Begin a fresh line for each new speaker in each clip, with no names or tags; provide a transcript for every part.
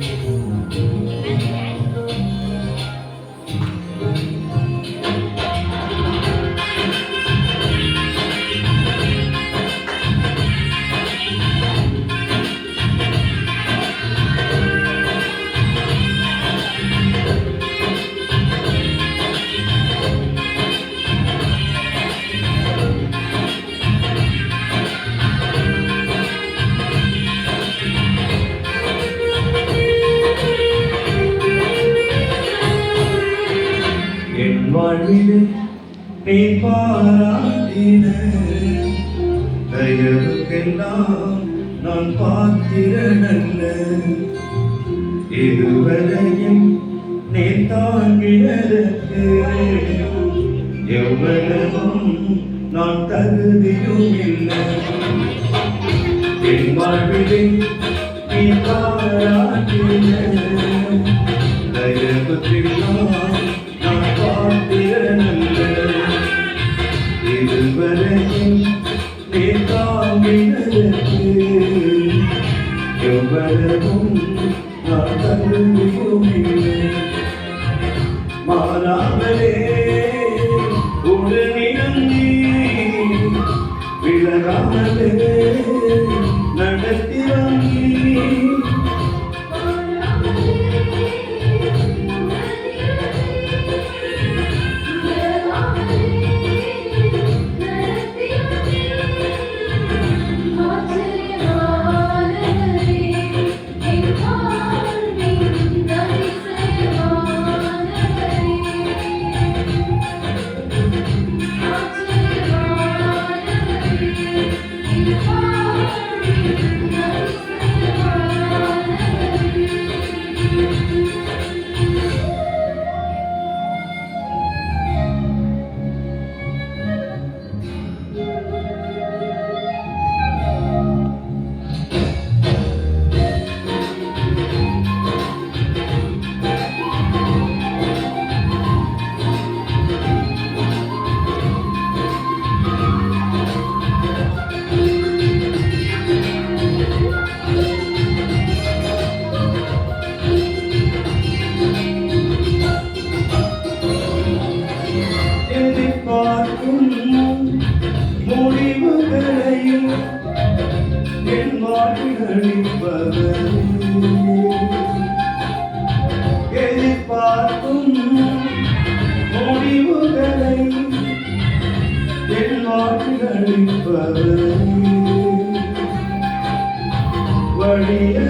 Thank you. வாழ்விலே நீ பாராட்டின தயவுக்கெல்லாம் நான் பார்க்கிறனல்ல இதுவரையும் நீ தாங்கினதற்கு எவ்வளவும் நான் தகுதியும் இல்லை என் வாழ்விலே நீ பாராட்டின Thank you. முடிவுகளையும் என் வாழ்களிப்பவர் எதிர்பார்க்கும் முடிவுகளை என் வாழ்களிப்பவர் Hallelujah.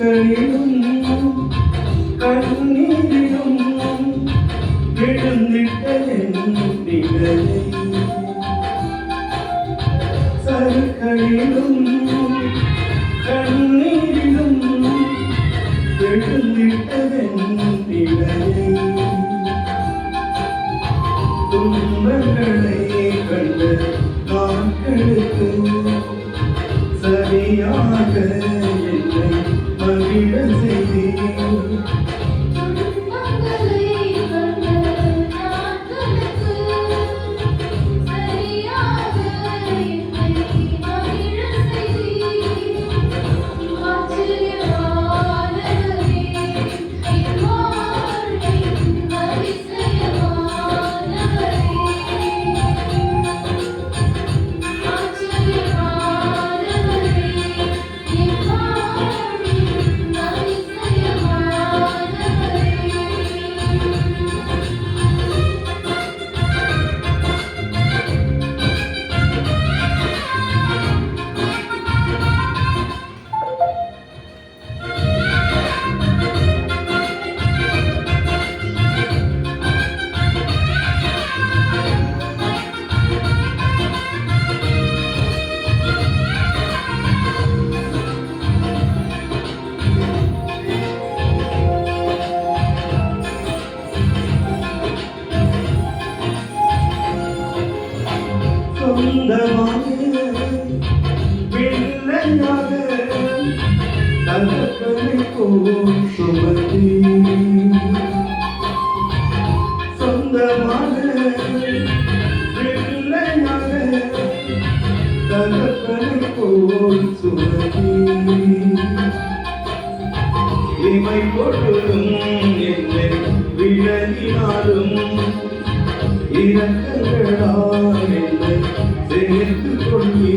കരയിലും കണ്ണീരിലും സരക്കളിലും കണ്ണീരിലും വിടുന്നിട്ടതെന്നിടയിൽ തുമ്പകളെ കണ്ട് മാക്കളുക്ക് സരിയാകെ Thank you. இமை கொள்ளும் என்னை விலகினாலும்
இரக்கங்களால் என்னை
சேர்த்து கொள்ளி